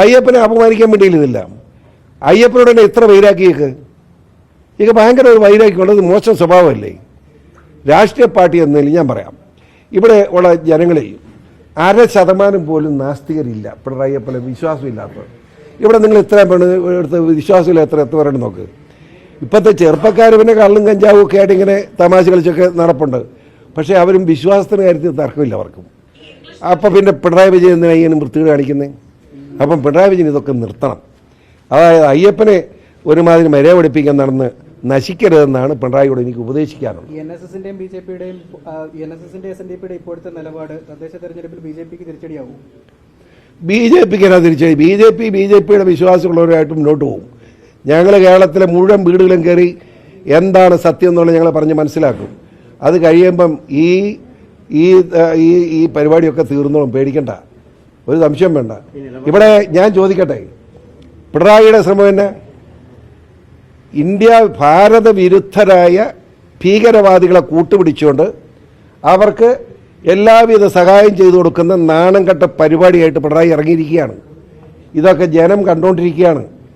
അയ്യപ്പനെ അപമാനിക്കാൻ വേണ്ടിയില്ല അയ്യപ്പനോട് തന്നെ ഇത്ര വൈരാക്കിയേക്ക് ഇതൊക്കെ ഭയങ്കര ഒരു വൈരാഗ്യമുള്ളത് മോശം സ്വഭാവമല്ലേ? രാഷ്ട്രീയ പാർട്ടി എന്നതിൽ ഞാൻ പറയാം. ഇവിടെ ഉള്ള ജനങ്ങളെയും അര ശതമാനം പോലും നാസ്തികരില്ല പിണറായി അയ്യപ്പനെ വിശ്വാസമില്ലാത്തവർ ഇവിടെ നിങ്ങൾ എത്ര പെണ്ണ് എടുത്ത് വിശ്വാസമില്ല എത്ര എത്ര പേരുണ്ട് നോക്ക്. ഇപ്പോഴത്തെ ചെറുപ്പക്കാർ പിന്നെ കള്ളും കഞ്ചാവും ഒക്കെ ആയിട്ട് ഇങ്ങനെ തമാശ കളിച്ചൊക്കെ നടപ്പുണ്ട്. പക്ഷേ അവരും വിശ്വാസത്തിന് കാര്യത്തിൽ തർക്കമില്ല അവർക്കും. അപ്പം പിന്നെ പിണറായി വിജയൻ എന്തിനാണ് ഇങ്ങനെ വൃത്തികേട് കാണിക്കുന്നത് അപ്പം പിണറായി വിജയൻ ഇതൊക്കെ നിർത്തണം. അതായത് അയ്യപ്പനെ ഒരുമാതിരി മര്യാദ പഠിപ്പിക്കാൻ നടന്ന് നശിക്കരുതെന്നാണ് പിണറായിയോട് എനിക്ക് ഉപദേശിക്കാനുള്ളത്. എൻ എസ് എസിന്റെയും ബി ജെ പിയുടെയും എൻ എസ് എസിന്റെ എസ് എൻ ഡി പിയുടെ ഇപ്പോഴത്തെ നിലപാട് തദ്ദേശ തെരഞ്ഞെടുപ്പിൽ ബി ജെ പിക്ക് തിരിച്ചടിയാവും? ബി ജെ പിക്ക് എന്നാ തിരിച്ചടി? B J P B J പിയുടെ വിശ്വാസമുള്ളവരായിട്ട് മുന്നോട്ട് പോകും. ഞങ്ങൾ കേരളത്തിലെ മുഴുവൻ വീടുകളും കയറി എന്താണ് സത്യം എന്നുള്ളത് ഞങ്ങളെ പറഞ്ഞ് മനസ്സിലാക്കും. അത് കഴിയുമ്പം ഈ ഈ ഈ ഈ പരിപാടിയൊക്കെ തീർന്നോളും പേടിക്കണ്ട. ഒരു സംശയം വേണ്ട. ഇവിടെ ഞാൻ ചോദിക്കട്ടെ? പിണറായിയുടെ ശ്രമം എന്നെ? ഇന്ത്യ ഭാരത വിരുദ്ധരായ ഭീകരവാദികളെ കൂട്ടുപിടിച്ചുകൊണ്ട് അവർക്ക് എല്ലാവിധ സഹായം ചെയ്തു കൊടുക്കുന്ന നാണം കെട്ട പരിപാടിയായിട്ട് പിണറായി ഇറങ്ങിയിരിക്കുകയാണ്. ഇതൊക്കെ ജനം കണ്ടുകൊണ്ടിരിക്കുകയാണ്